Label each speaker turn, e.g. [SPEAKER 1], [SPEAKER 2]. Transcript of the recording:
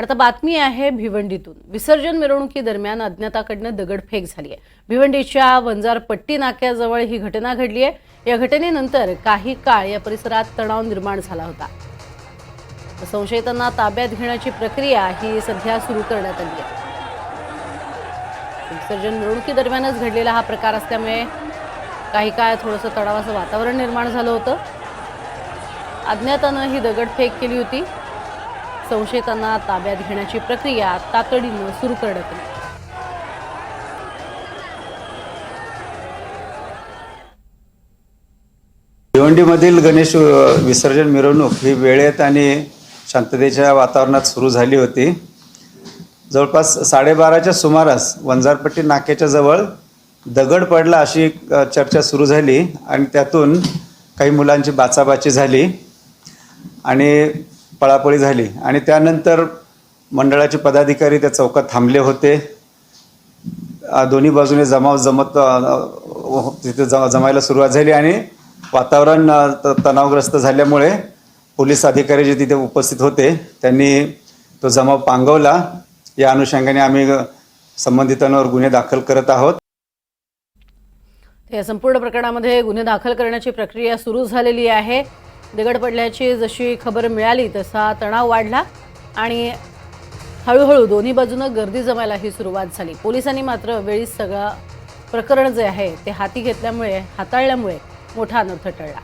[SPEAKER 1] आता बातमी आहे भिवंडीतून. विसर्जन मिरवणुकीदरम्यान अज्ञाताकडनं दगडफेक झाली आहे भिवंडीच्या वंजारपट्टी नाक्याजवळ ही घटना घडली आहे या घटनेनंतर काही काळ या परिसरात तणाव निर्माण झाला होता. संशयितांना ताब्यात घेण्याची प्रक्रिया ही सध्या सुरू करण्यात आली आहे. विसर्जन मिरवणुकीदरम्यानच घडलेला हा प्रकार असल्यामुळे काही काळ थोडंसं तणावाचं वातावरण निर्माण झालं होतं. अज्ञातानं ही दगडफेक केली होती. संशयितांना ताब्यात घेण्याची प्रक्रिया तातडीनं सुरू करण्यात आली.
[SPEAKER 2] भिवंडीमधील गणेश विसर्जन मिरवणूक ही वेळेत आणि शांततेच्या वातावरणात सुरू झाली होती. जवळपास साडेबाराच्या सुमारास वंजारपट्टी नाक्याच्या जवळ दगड पडला अशी चर्चा सुरू झाली आणि त्यातून काही मुलांची बाचाबाची झाली. आणि पळापळी झाली. आणि त्यानंतर मंडळाचे पदाधिकारी त्या चौकात थांबले होते. दोन्ही बाजूने जमाव जमत तिथे ज जमायला सुरुवात झाली आणि वातावरण तणावग्रस्त झाल्यामुळे पोलीस अधिकारी जे तिथे उपस्थित होते त्यांनी तो जमाव पांगवला. या अनुषंगाने आम्ही संबंधितांवर गुन्हे दाखल करत आहोत.
[SPEAKER 1] या संपूर्ण प्रकरणामध्ये गुन्हे दाखल करण्याची प्रक्रिया सुरू झालेली आहे. दगड पडल्याची जशी खबर मिळाली तसा तणाव वाढला आणि हळूहळू दोन्ही बाजूनं गर्दी जमायलाही सुरुवात झाली. पोलिसांनी मात्र वेळीच सगळं प्रकरण जे आहे ते हाती घेतल्यामुळे हाताळल्यामुळे मोठा अनर्थ टळला.